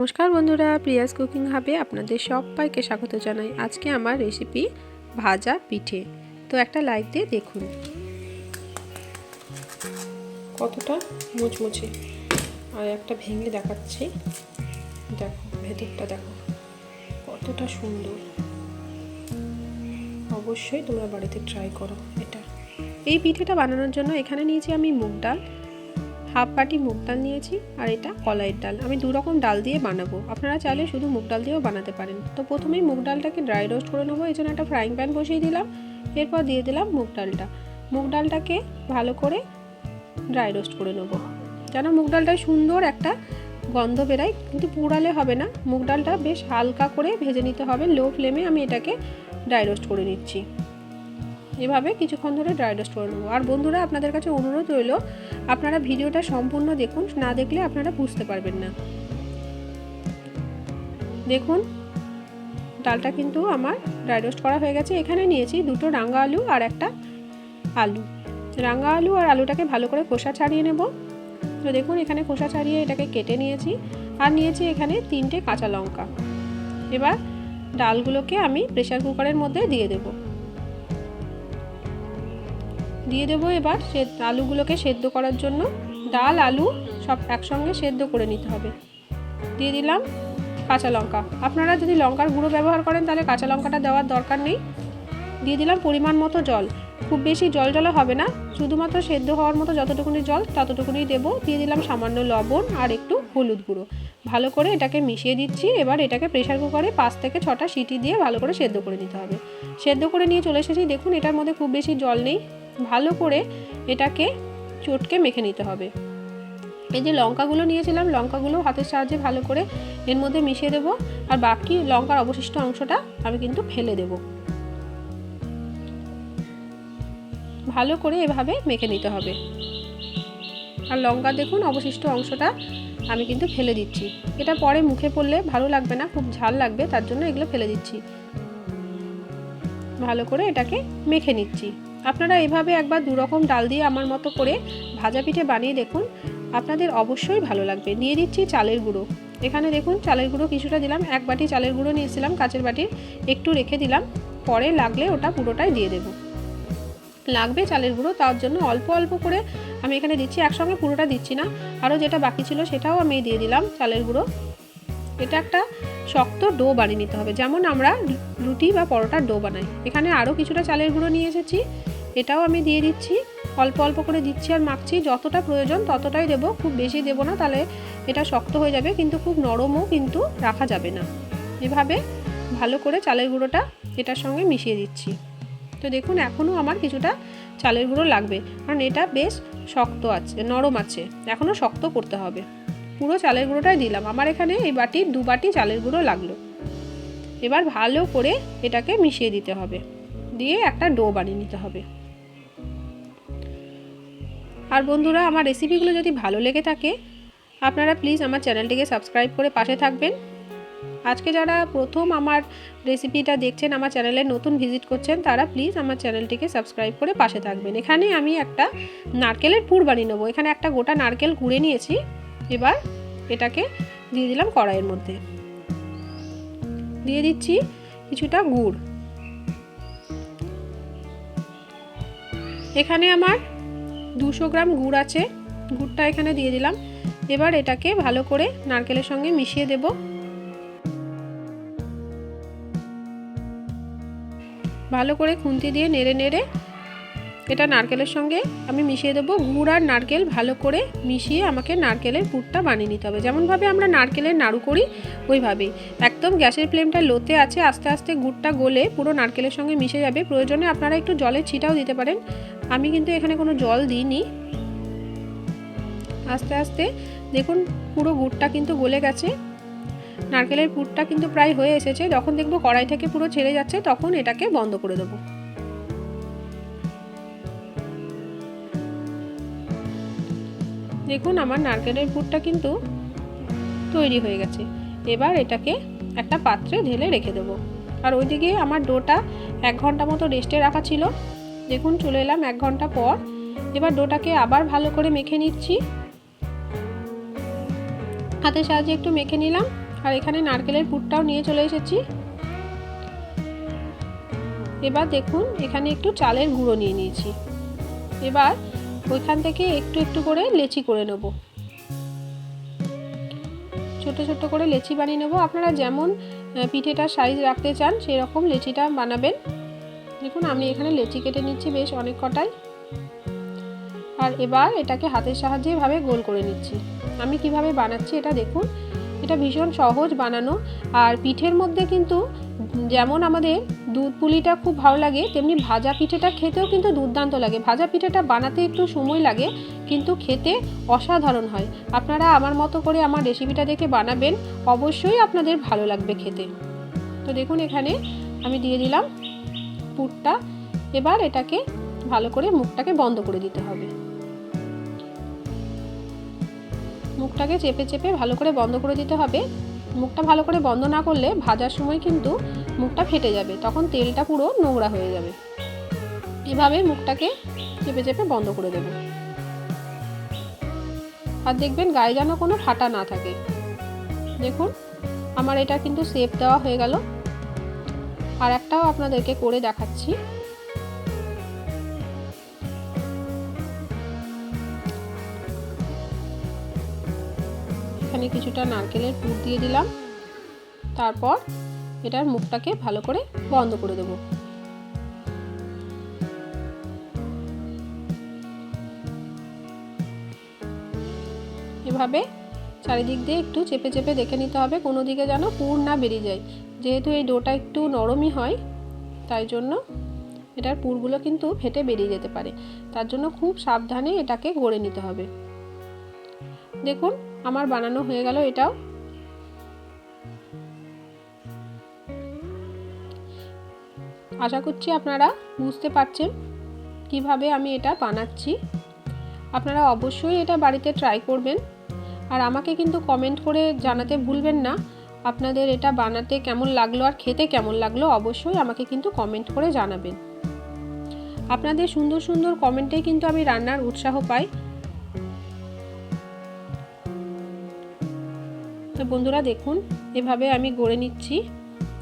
নমস্কার বন্ধুরা, Prius cooking হাবে আপনাদের সবাইকে স্বাগত জানাই। আজকে আমার রেসিপি ভাজা পিঠে। তো একটা লাইক দিয়ে দেখুন। কতটা মুচমুচে। আর একটা ভেঙে দেখাচ্ছি। দেখো, ভেতরটা দেখো। কতটা সুন্দর। অবশ্যই তোমরা বাড়িতে ট্রাই করো এটা। এই পিঠেটা বানানোর জন্য এখানে নিয়েছি আমি মুগ ডাল। হাফ বাটি মুগ ডাল নিয়েছি আর এটা কলাইয়ের ডাল। আমি দু রকম ডাল দিয়ে বানাবো। আপনারা চাইলে শুধু মুগ ডাল দিয়েও বানাতে পারেন। তো প্রথমেই মুগ ডালটাকে ড্রাই রোস্ট করে নেব। এই জন্য একটা ফ্রাইং প্যান বসিয়ে দিলাম। এরপর দিয়ে দিলাম মুগ ডালটা। মুগ ডালটাকে ভালো করে ড্রাই রোস্ট করে নেব। যেন মুগ ডালটায় সুন্দর একটা গন্ধ বেরায়। কিন্তু পুড়ালে হবে না। মুগ ডালটা বেশ হালকা করে ভেজে নিতে হবে। লো ফ্লেমে আমি এটাকে ড্রাই রোস্ট করে নিচ্ছি। এভাবে কিছুক্ষণ ধরে ড্রাই রোস্ট করে নেব। আর বন্ধুরা, আপনাদের কাছে অনুরোধ রইল, আপনারা ভিডিওটা সম্পূর্ণ দেখুন, না দেখলে আপনারা বুঝতে পারবেন না। দেখুন, ডালটা কিন্তু আমার ড্রাই রোস্ট করা হয়ে গেছে। এখানে নিয়েছি দুটো রাঙা আলু আর একটা আলু। রাঙা আলু আর আলুটাকে ভালো করে খোসা ছাড়িয়ে নেব। তো দেখুন, এখানে খোসা ছাড়িয়ে এটাকে কেটে নিয়েছি। আর নিয়েছি এখানে তিনটে কাঁচা লঙ্কা। এবার ডালগুলোকে আমি প্রেশার কুকারের মধ্যে দিয়ে দেবো। দিয়ে দেবো এবার সে আলুগুলোকে সেদ্ধ করার জন্য। ডাল, আলু সব একসঙ্গে সেদ্ধ করে নিতে হবে। দিয়ে দিলাম কাঁচা লঙ্কা। আপনারা যদি লঙ্কার গুঁড়ো ব্যবহার করেন, তাহলে কাঁচা লঙ্কাটা দেওয়ার দরকার নেই। দিয়ে দিলাম পরিমাণ মতো জল। খুব বেশি জল জলে হবে না। শুধুমাত্র সেদ্ধ হওয়ার মতো যতটুকুনি জল ততটুকুনি দেবো। দিয়ে দিলাম সামান্য লবণ আর একটু হলুদ গুঁড়ো। ভালো করে এটাকে মিশিয়ে দিচ্ছি। এবার এটাকে প্রেশার কুকারে পাঁচ থেকে ছটা সিটি দিয়ে ভালো করে সেদ্ধ করে নিতে হবে। সেদ্ধ করে নিয়ে চলে এসেছি। দেখুন, এটার মধ্যে খুব বেশি জল নেই। ভালো করে এটাকে চটকে মেখে নিতে হবে। এই যে লঙ্কাগুলো নিয়েছিলাম, লঙ্কাগুলো হাতের সাহায্যে ভালো করে এর মধ্যে মিশিয়ে দেব। আর বাকি লঙ্কার অবশিষ্ট অংশটা আমি কিন্তু ফেলে দেব। ভালো করে এভাবে মেখে নিতে হবে। আর লঙ্কা দেখুন অবশিষ্ট অংশটা আমি কিন্তু ফেলে দিচ্ছি। এটা পরে মুখে পড়লে ভালো লাগবে না, খুব ঝাল লাগবে, তার জন্য এগুলো ফেলে দিচ্ছি। ভালো করে এটাকে মেখে নিচ্ছি। আপনারা এভাবে একবার দুরকম ডাল দিয়ে আমার মতো করে ভাজা পিঠে বানিয়ে দেখুন। আপনাদের অবশ্যই ভালো লাগবে। নিয়ে দিচ্ছি চালের গুঁড়ো। এখানে দেখুন চালের গুঁড়ো কিছুটা দিলাম। এক বাটি চালের গুঁড়ো নিয়েছিলাম, কাঁচের বাটির একটু রেখে দিলাম। পরে লাগলে ওটা পুরোটাই দিয়ে দেব। লাগবে চালের গুঁড়ো, তার জন্য অল্প অল্প করে আমি এখানে দিচ্ছি। একসঙ্গে পুরোটা দিচ্ছি না। আরও যেটা বাকি ছিল সেটাও আমি দিয়ে দিলাম চালের গুঁড়ো। এটা একটা শক্ত ডো বানিয়ে নিতে হবে। যেমন আমরা রুটি বা পরোটার ডো বানাই। এখানে আরও কিছুটা চালের গুঁড়ো নিয়ে এসেছি। এটাও আমি দিয়ে দিচ্ছি। অল্প অল্প করে দিচ্ছি আর মাখছি। যতটা প্রয়োজন ততটাই দেবো। খুব বেশি দেবো না, তাহলে এটা শক্ত হয়ে যাবে। কিন্তু খুব নরমও কিন্তু রাখা যাবে না। এভাবে ভালো করে চালের গুঁড়োটা এটার সঙ্গে মিশিয়ে দিচ্ছি। তো দেখুন, এখনও আমার কিছুটা চালের গুঁড়ো লাগবে। কারণ এটা বেশ শক্ত আছে, নরম আছে। এখনও শক্ত করতে হবে। পুরো চালের গুঁড়োটাই দিলাম। আমার এখানে এই বাটির দু বাটি চালের গুঁড়ো লাগল। এবার ভালো করে এটাকে মিশিয়ে দিতে হবে। দিয়ে একটা ডো বানিয়ে নিতে হবে। আর বন্ধুরা, আমার রেসিপিগুলো যদি ভালো লেগে থাকে, আপনারা প্লিজ আমার চ্যানেলটিকে সাবস্ক্রাইব করে পাশে থাকবেন। আজকে যারা প্রথম আমার রেসিপিটা দেখছেন, আমার চ্যানেলে নতুন ভিজিট করছেন, তারা প্লিজ আমার চ্যানেলটিকে সাবস্ক্রাইব করে পাশে থাকবেন। এখানে আমি একটা নারকেলের পুর বানিয়ে নেব। এখানে একটা গোটা নারকেল কুড়ে নিয়েছি। এবার এটাকে দিয়ে দিলাম কড়াইয়ের মধ্যে। দিয়ে দিচ্ছি কিছুটা গুড়। এখানে আমার দুশো গ্রাম গুড় আছে। গুড়টা এখানে দিয়ে দিলাম। এবার এটাকে ভালো করে নারকেলের সঙ্গে মিশিয়ে দেব। ভালো করে খুন্তি দিয়ে নেড়ে নেড়ে এটা নারকেলের সঙ্গে আমি মিশিয়ে দেবো। গুড় আর নারকেল ভালো করে মিশিয়ে আমাকে নারকেলের পুরটা বানিয়ে নিতে হবে। যেমনভাবে আমরা নারকেলের নাড়ু করি ওইভাবেই একদম গ্যাসের ফ্লেমটা লোতে আছে, আস্তে আস্তে গুড়টা গলে পুরো নারকেলের সঙ্গে মিশে যাবে। প্রয়োজনে আপনারা একটু জলের ছিটাও দিতে পারেন। আমি কিন্তু এখানে কোনো জল দিইনি। আস্তে আস্তে দেখুন পুরো গুড়টা কিন্তু গলে গেছে। নারকেলের পুরটা কিন্তু প্রায় হয়ে এসেছে। যখন দেখব কড়াই থেকে পুরো ছেড়ে যাচ্ছে, তখন এটাকে বন্ধ করে দেবো। দেখুন আমার নারকেলের পুরটা কিন্তু তৈরি হয়ে গেছে। এবার এটাকে একটা পাত্রে ঢেলে রেখে দেবো। আর ওইদিকে আমার ডোটা এক ঘণ্টা মতো রেস্টে রাখা ছিল। দেখুন, চলে এলাম এক ঘণ্টা পর। এবার ডোটাকে আবার ভালো করে মেখে নিচ্ছি। হাতের সাহায্যে একটু মেখে নিলাম। আর এখানে নারকেলের পুরটাও নিয়ে চলে এসেছি। এবার দেখুন, এখানে একটু চালের গুঁড়ো নিয়ে নিয়েছি। এবার ওইখান থেকে একটু একটু করে লেচি করে নেব। ছোট ছোট করে লেচি বানিয়ে নেব। আপনারা যেমন পিঠেটার সাইজ রাখতে চান সেই রকম লেচিটা বানাবেন। দেখুন, আমি এখানে লেচি কেটে নিচ্ছি বেশ অনেক কটাই। আর এবার এটাকে হাতের সাহায্যে এভাবে গোল করে নিচ্ছি। আমি কীভাবে বানাচ্ছি এটা দেখুন। এটা ভীষণ সহজ বানানো। আর পিঠের মধ্যে কিন্তু যেমন আমাদের দুধ পুলিটা খুব ভালো লাগে, তেমনি ভাজা পিঠেটা খেতেও কিন্তু দুর্দান্ত লাগে। ভাজা পিঠেটা বানাতে একটু সময় লাগে, কিন্তু খেতে অসাধারণ হয়। আপনারা আমার মতো করে আমার রেসিপিটা দেখে বানাবেন, অবশ্যই আপনাদের ভালো লাগবে খেতে। তো দেখুন এখানে আমি দিয়ে দিলাম পুরটা। এবার এটাকে ভালো করে মুখটাকে বন্ধ করে দিতে হবে। মুখটাকে চেপে চেপে ভালো করে বন্ধ করে দিতে হবে। মুখটা ভালো করে বন্ধ না করলে ভাজার সময় কিন্তু মুখটা ফেটে যাবে, তখন তেলটা পুরো নোংরা হয়ে যাবে। এভাবে মুখটাকে চেপে চেপে বন্ধ করে দেব। আর দেখবেন গায়ে যেন কোনো ফাটা না থাকে। দেখুন, আমার এটা কিন্তু সেপ দেওয়া হয়ে গেল। আর একটাও আপনাদেরকে করে দেখাচ্ছি। এখানে কিছুটা নারকেলের পুর দিয়ে দিলাম। তারপর এটার মুখটাকে ভালো করে বন্ধ করে দেব। এভাবে চারিদিক দিয়ে একটু চেপে চেপে দেখে নিতে হবে কোনো দিকে যেন পুর না বেরিয়ে যায়। যেহেতু এই ডোটা একটু নরমই হয়, তাই জন্য এটার পুরগুলো কিন্তু ফেটে বেরিয়ে যেতে পারে। তার জন্য খুব সাবধানে এটাকে গড়ে নিতে হবে। দেখুন আমার বানানো হয়ে গেল এটাও। আশা করছি আপনারা বুঝতে পারছেন কীভাবে আমি এটা বানাচ্ছি। আপনারা অবশ্যই এটা বাড়িতে ট্রাই করবেন। আর আমাকে কিন্তু কমেন্ট করে জানাতে ভুলবেন না, আপনাদের এটা বানাতে কেমন লাগল আর খেতে কেমন লাগল অবশ্যই আমাকে কিন্তু কমেন্ট করে জানাবেন। আপনাদের সুন্দর সুন্দর কমেন্টে কিন্তু আমি রান্নার উৎসাহ পাই। তো বন্ধুরা দেখুন, এভাবে আমি গড়ে নিচ্ছি।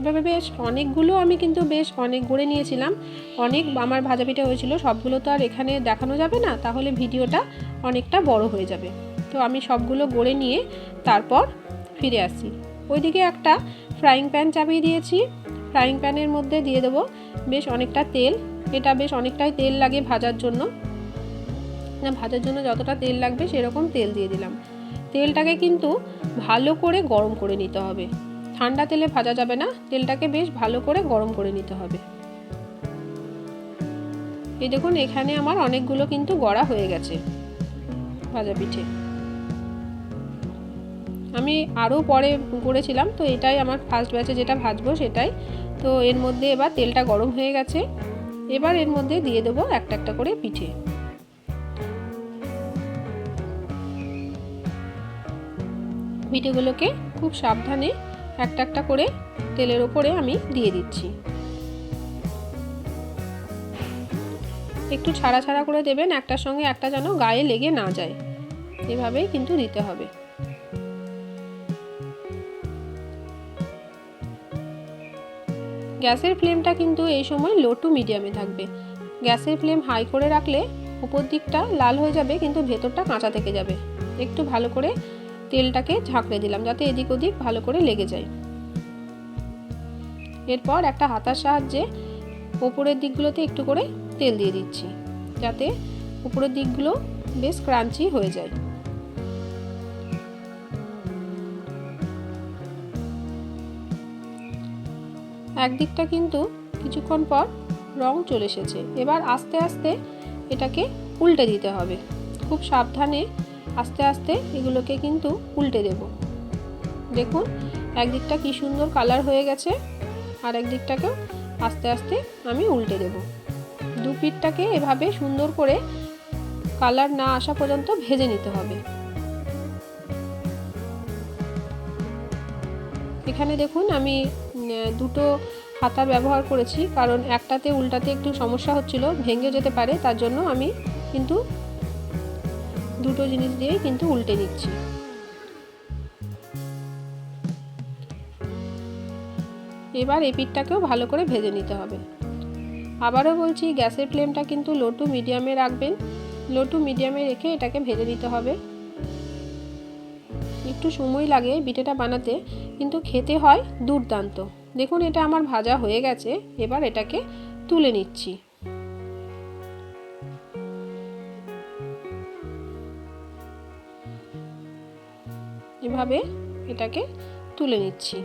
এভাবে বেশ অনেকগুলো আমি কিন্তু বেশ অনেক গড়ে নিয়েছিলাম। অনেক আমার ভাজা পিঠে হয়েছিল, সবগুলো তো আর এখানে দেখানো যাবে না, তাহলে ভিডিওটা অনেকটা বড় হয়ে যাবে। তো আমি সবগুলো গড়ে নিয়ে তারপর ফিরে আসি। ওইদিকে একটা ফ্রাইং প্যান চাপিয়ে দিয়েছি। ফ্রাইং প্যানের মধ্যে দিয়ে দেবো বেশ অনেকটা তেল। এটা বেশ অনেকটাই তেল লাগে ভাজার জন্য। না, ভাজার জন্য যতটা তেল লাগবে সেরকম তেল দিয়ে দিলাম। তেলটাকে কিন্তু ভালো করে গরম করে নিতে হবে। ঠান্ডা তেলে ভাজা যাবে না, তেলটাকে বেশ ভালো করে গরম করে নিতে হবে। এই দেখুন, এখানে আমার অনেকগুলো কিন্তু গড়া হয়ে গেছে ভাজা পিঠে। আমি আরও পরে করেছিলাম, তো এটাই আমার ফার্স্ট ব্যাচে যেটা ভাজবো সেটাই। তো এর মধ্যে এবার তেলটা গরম হয়ে গেছে। এবার এর মধ্যে দিয়ে দেবো একটা একটা করে পিঠে। পিঠেগুলোকে খুব সাবধানে একটা একটা করে তেলের ওপরে আমি দিয়ে দিচ্ছি। একটু ছাড়া ছাড়া করে দেবেন, একটার সঙ্গে একটা যেন গায়ে লেগে না যায়। এভাবেই কিন্তু দিতে হবে। গ্যাসের ফ্লেমটা কিন্তু এই সময় লো টু মিডিয়ামে থাকবে। গ্যাসের ফ্লেম হাই করে রাখলে উপর দিকটা লাল হয়ে যাবে, কিন্তু ভেতরটা কাঁচা থেকে যাবে। একটু ভালো করে তেলটাকে ঝাঁকড়ে দিলাম যাতে এদিক ওদিক ভালো করে লেগে যায়। এরপর একটা হাতার সাহায্যে ওপরের দিকগুলোতে একটু করে তেল দিয়ে দিচ্ছি, যাতে উপরের দিকগুলো বেশ ক্রাঞ্চি হয়ে যায়। একদিকটা কিন্তু কিছুক্ষণ পর রং চলে এসেছে। এবার আস্তে আস্তে এটাকে উল্টে দিতে হবে। খুব সাবধানে আস্তে আস্তে এগুলোকে কিন্তু উল্টে দেব। দেখুন, একদিকটা কি সুন্দর কালার হয়ে গেছে, আর একদিকটাকেও আস্তে আস্তে আমি উল্টে দেব। দু পিঠটাকে এভাবে সুন্দর করে কালার না আসা পর্যন্ত ভেজে নিতে হবে। এখানে দেখুন, আমি দুটো হাতা ব্যবহার করেছি, কারণ একটাতে উল্টাতে একটু সমস্যা হচ্ছিল, ভেঙে যেতে পারে, তার জন্য আমি কিন্তু দুটো জিনিস দিয়েই কিন্তু উল্টে দিচ্ছি। এবার এই পিঠটাকেও ভালো করে ভেজে নিতে হবে। আবারও বলছি, গ্যাসের ফ্লেমটা কিন্তু লো টু মিডিয়ামে রাখবেন। লো টু মিডিয়ামে রেখে এটাকে ভেজে নিতে হবে। একটু সময় লাগে পিঠেটা বানাতে, কিন্তু খেতে হয় দুর্দান্ত। দেখুন, এটা আমার ভাজা হয়ে গেছে। এবার এটাকে তুলে নিচ্ছি। এভাবে এটাকে তুলে নিচ্ছি।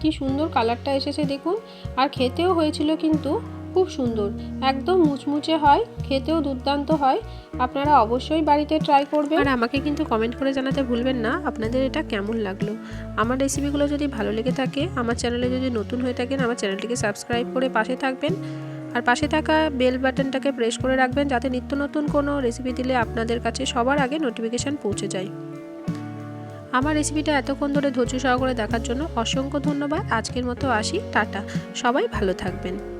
কি সুন্দর কালারটা এসেছে দেখুন। আর খেতেও হয়েছিল কিন্তু খুব সুন্দর। একদম মুচমুচে হয়, খেতেও দুর্দান্ত হয়। আপনারা অবশ্যই বাড়িতে ট্রাই করবেন। আর আমাকে কিন্তু কমেন্ট করে জানাতে ভুলবেন না, আপনাদের এটা কেমন লাগল? আমার রেসিপিগুলো যদি ভালো লেগে থাকে, আমার চ্যানেলে যদি নতুন হয়ে থাকেন, আমার চ্যানেলটিকে সাবস্ক্রাইব করে পাশে থাকবেন। আর পাশে থাকা বেল বাটনটাকে প্রেস করে রাখবেন যাতে নিত্য নতুন কোনো রেসিপি দিলে আপনাদের কাছে সবার আগে নোটিফিকেশান পৌঁছে যায়। আমার রেসিপিটা এতক্ষণ ধরে ধৈর্য সহকারে দেখার জন্য অসংখ্য ধন্যবাদ। আজকের মতো আসি। টাটা। সবাই ভালো থাকবেন।